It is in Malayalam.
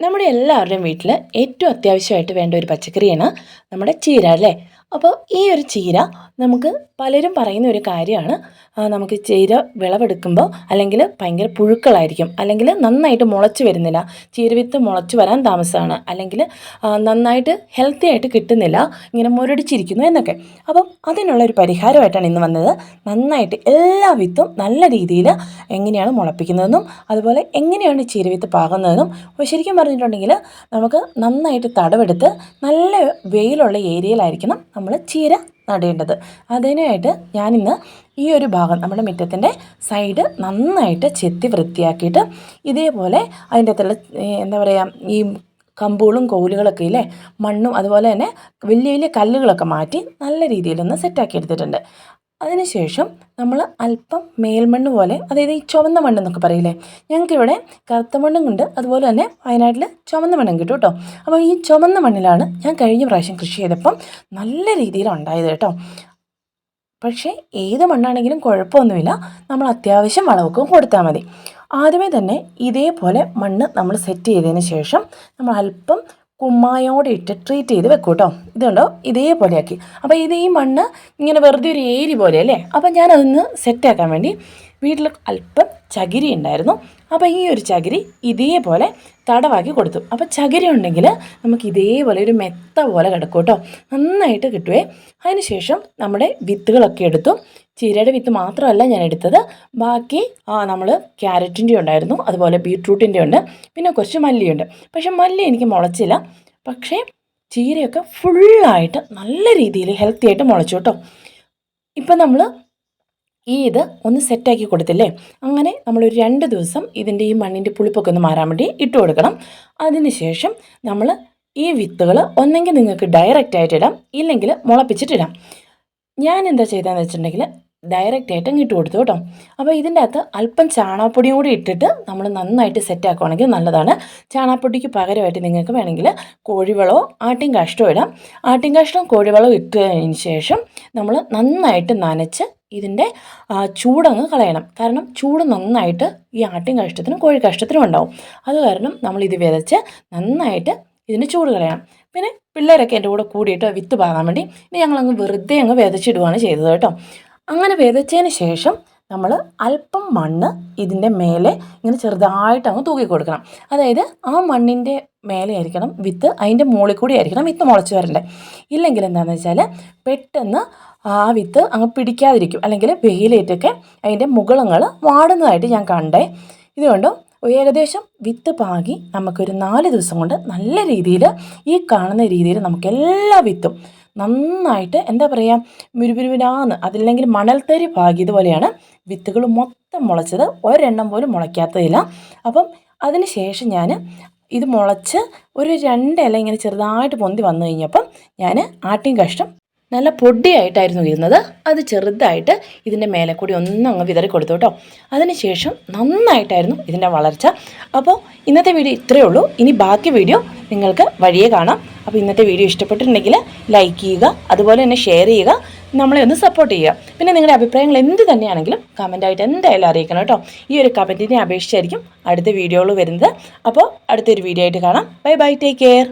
നമ്മുടെ എല്ലാവരുടെയും വീട്ടിൽ ഏറ്റവും അത്യാവശ്യമായിട്ട് വേണ്ട ഒരു പച്ചക്കറിയാണ് നമ്മുടെ ചീര അല്ലേ? അപ്പോൾ ഈ ഒരു ചീര നമുക്ക് പലരും പറയുന്ന ഒരു കാര്യമാണ്. നമുക്ക് ചീര വിളവെടുക്കുമ്പോൾ അല്ലെങ്കിൽ ഭയങ്കര പുഴുക്കളായിരിക്കും. അല്ലെങ്കിൽ നന്നായിട്ട് മുളച്ച് വരുന്നില്ല. ചീരവിത്ത് മുളച്ച് വരാൻ താമസമാണ് അല്ലെങ്കിൽ നന്നായിട്ട് ഹെൽത്തി ആയിട്ട് കിട്ടുന്നില്ല. ഇങ്ങനെ മുരടിച്ചിരിക്കുന്നു എന്നൊക്കെ. അപ്പം അതിനുള്ള ഒരു പരിഹാരമായിട്ടാണ് ഇന്ന് വന്നത്. നന്നായിട്ട് എല്ലാ വിത്തും നല്ല രീതിയിൽ എങ്ങനെയാണ് മുളപ്പിക്കുന്നതെന്നും അതുപോലെ എങ്ങനെയാണ് ചീരവിത്ത് പാകുന്നതെന്നും ശരിക്കും പറഞ്ഞിട്ടുണ്ടെങ്കിൽ നമുക്ക് നന്നായിട്ട് തടവെടുത്ത് നല്ല വെയിലുള്ള ഏരിയയിലായിരിക്കണം നമ്മൾ ചീര നടേണ്ടത്. അതിനായിട്ട് ഞാനിന്ന് ഈ ഒരു ഭാഗം നമ്മുടെ മുറ്റത്തിന്റെ സൈഡ് നന്നായിട്ട് ചെത്തി വൃത്തിയാക്കിയിട്ട് ഇതേപോലെ അതിന്റെ അകത്തുള്ള എന്താ പറയുക ഈ കമ്പുകളും കോലുകളൊക്കെ ഇല്ലേ മണ്ണും അതുപോലെ തന്നെ വലിയ വലിയ കല്ലുകളൊക്കെ മാറ്റി നല്ല രീതിയിലൊന്ന് സെറ്റാക്കി എടുത്തിട്ടുണ്ട്. അതിനുശേഷം നമ്മൾ അല്പം മേൽമണ്ണ് പോലെ അതായത് ഈ ചുവന്ന മണ്ണ് എന്നൊക്കെ പറയില്ലേ ഞങ്ങൾക്കിവിടെ കറുത്ത മണ്ണും ഉണ്ട്. അതുപോലെ തന്നെ വയനാട്ടിൽ ചുവന്ന മണ്ണും കിട്ടും കേട്ടോ. അപ്പോൾ ഈ ചുവന്ന മണ്ണിലാണ് ഞാൻ കഴിഞ്ഞ പ്രാവശ്യം കൃഷി ചെയ്തപ്പം നല്ല രീതിയിൽ ഉണ്ടായത് കേട്ടോ. പക്ഷേ ഏത് മണ്ണാണെങ്കിലും കുഴപ്പമൊന്നുമില്ല. നമ്മൾ അത്യാവശ്യം വളമൊക്കെ കൊടുത്താൽ മതി. ആദ്യമേ തന്നെ ഇതേപോലെ മണ്ണ് നമ്മൾ സെറ്റ് ചെയ്തതിന് ശേഷം നമ്മൾ അല്പം കുമ്മായോടെ ഇട്ട് ട്രീറ്റ് ചെയ്ത് വെക്കും കേട്ടോ ഇതുണ്ടോ ഇതേപോലെയാക്കി. അപ്പോൾ ഇത് ഈ മണ്ണ് ഇങ്ങനെ വെറുതെ ഒരു ഏരി പോലെ അല്ലേ? അപ്പോൾ ഞാനതൊന്ന് സെറ്റാക്കാൻ വേണ്ടി വീട്ടിൽ അല്പം ചകിരി ഉണ്ടായിരുന്നു. അപ്പോൾ ഈ ഒരു ചകിരി ഇതേപോലെ തടവാക്കി കൊടുത്തു. അപ്പോൾ ചകിരി ഉണ്ടെങ്കിൽ നമുക്ക് ഇതേപോലെ ഒരു മെത്ത പോലെ കിടക്കും കേട്ടോ. നന്നായിട്ട് കിട്ടുവേ. അതിനുശേഷം നമ്മുടെ വിത്തുകളൊക്കെ എടുത്തു. ചീരയുടെ വിത്ത് മാത്രമല്ല ഞാൻ എടുത്തത്. ബാക്കി ആ നമ്മൾ ക്യാരറ്റിന്റെ ഉണ്ടായിരുന്നു. അതുപോലെ ബീട്രൂട്ടിന്റെ ഉണ്ട്. പിന്നെ കുറച്ച് മല്ലിയുണ്ട്. പക്ഷെ മല്ലി എനിക്ക് മുളച്ചില്ല. പക്ഷേ ചീരയൊക്കെ ഫുള്ളായിട്ട് നല്ല രീതിയിൽ ഹെൽത്തി ആയിട്ട് മുളച്ചു കേട്ടോ. ഇപ്പം നമ്മൾ ഈ ഇത് ഒന്ന് സെറ്റാക്കി കൊടുത്തില്ലേ? അങ്ങനെ നമ്മളൊരു രണ്ട് ദിവസം ഇതിന്റെ ഈ മണ്ണിന്റെ പുളിപ്പൊക്കെ ഒന്ന് മാറാൻ വേണ്ടി ഇട്ട് കൊടുക്കണം. അതിന് ശേഷം നമ്മൾ ഈ വിത്തുകൾ ഒന്നെങ്കിൽ നിങ്ങൾക്ക് ഡയറക്റ്റ് ആയിട്ട് ഇടാം. ഇല്ലെങ്കിൽ മുളപ്പിച്ചിട്ടിടാം ഞാൻ എന്താ ചെയ്തതെന്ന് വെച്ചിട്ടുണ്ടെങ്കിൽ ഡയറക്റ്റ് ആയിട്ട് ഇട്ട് കൊടുത്തു കേട്ടോ. അപ്പോൾ ഇതിന്റെ അകത്ത് അല്പം ചാണാപ്പൊടിയും കൂടി ഇട്ടിട്ട് നമ്മൾ നന്നായിട്ട് സെറ്റ് ആക്കുവാണെങ്കിൽ നല്ലതാണ്. ചാണാപ്പൊടിക്ക് പകരമായിട്ട് നിങ്ങൾക്ക് വേണമെങ്കിൽ കോഴിവളമോ ആട്ടിൻ കാഷ്ടവും ഇടാം. ആട്ടിൻ കാഷ്ടവും കോഴിവളവും ഇട്ടതിന് ശേഷം നമ്മൾ നന്നായിട്ട് നനച്ച് ഇതിന്റെ ചൂടങ്ങ് കളയണം. കാരണം ചൂട് നന്നായിട്ട് ഈ ആട്ടിൻ കാഷ്ടത്തിനും കോഴി കാഷ്ടത്തിനും ഉണ്ടാവും. അത് കാരണം ഇത് വിതച്ച് നന്നായിട്ട് ഇതിന് ചൂട് കളയണം പിന്നെ പിള്ളേരൊക്കെ എന്റെ കൂടെ കൂടിയിട്ട് വിത്ത് പാകാൻ വേണ്ടി ഇനി ഞങ്ങൾ ഞങ്ങളങ്ങ് വെറുതെ അങ്ങ് വിതച്ചിടുകയാണ് ചെയ്തത് കേട്ടോ. അങ്ങനെ വിതച്ചതിന് ശേഷം നമ്മൾ അല്പം മണ്ണ് ഇതിന്റെ മേലെ ഇങ്ങനെ ചെറുതായിട്ട് അങ്ങ് തൂക്കി കൊടുക്കണം. അതായത് ആ മണ്ണിന്റെ മേലെ ആയിരിക്കണം വിത്ത് അതിന്റെ മുകളിൽ കൂടി ആയിരിക്കണം വിത്ത് മുളച്ച് വരണ്ടേ. ഇല്ലെങ്കിൽ എന്താണെന്ന് വെച്ചാൽ പെട്ടെന്ന് ആ വിത്ത് അങ്ങ് പിടിക്കാതിരിക്കും. അല്ലെങ്കിൽ വെയിലേറ്റൊക്കെ അതിന്റെ മുകളങ്ങൾ വാടുന്നതായിട്ട് ഞാൻ കണ്ടേ. ഇതുകൊണ്ട് ഏകദേശം വിത്ത് പാകി നമുക്കൊരു നാല് ദിവസം കൊണ്ട് നല്ല രീതിയിൽ ഈ കാണുന്ന രീതിയിൽ നമുക്ക് എല്ലാ വിത്തും നന്നായിട്ട് എന്താ പറയുക മുരുമുരുവിനാന്ന് അതില്ലെങ്കിൽ മണൽത്തരി പാകിയതുപോലെയാണ് വിത്തുകൾ മൊത്തം മുളച്ചത്. ഒരെണ്ണം പോലും മുളയ്ക്കാത്തതില്ല. അപ്പം അതിന് ശേഷം ഞാൻ ഇത് മുളച്ച് ഒരു രണ്ടില ഇങ്ങനെ ചെറുതായിട്ട് പൊന്തി വന്നു കഴിഞ്ഞപ്പം ഞാൻ ആട്ടിൻ കഷ്ടം നല്ല പൊടിയായിട്ടായിരുന്നു ഇരുന്നത് അത് ചെറുതായിട്ട് ഇതിന്റെ മേലെ കൂടി ഒന്നും അങ്ങ് വിതറി കൊടുത്തു കേട്ടോ. അതിനുശേഷം നന്നായിട്ടായിരുന്നു ഇതിന്റെ വളർച്ച. അപ്പോൾ ഇന്നത്തെ വീഡിയോ ഇത്രയേ ഉള്ളൂ. ഇനി ബാക്കി വീഡിയോ നിങ്ങൾക്ക് വഴിയെ കാണാം. അപ്പോൾ ഇന്നത്തെ വീഡിയോ ഇഷ്ടപ്പെട്ടിട്ടുണ്ടെങ്കിൽ ലൈക്ക് ചെയ്യുക അതുപോലെ തന്നെ ഷെയർ ചെയ്യുക നമ്മളെ ഒന്ന് സപ്പോർട്ട് ചെയ്യുക. പിന്നെ നിങ്ങളുടെ അഭിപ്രായങ്ങൾ എന്ത് തന്നെയാണെങ്കിലും കമന്റായിട്ട് എന്തായാലും അറിയിക്കണം കേട്ടോ. ഈ ഒരു കമന്റിനെ അപേക്ഷിച്ചായിരിക്കും അടുത്ത വീഡിയോകൾ വരുന്നത്. അപ്പോൾ അടുത്തൊരു വീഡിയോ ആയിട്ട് കാണാം. Bye bye take care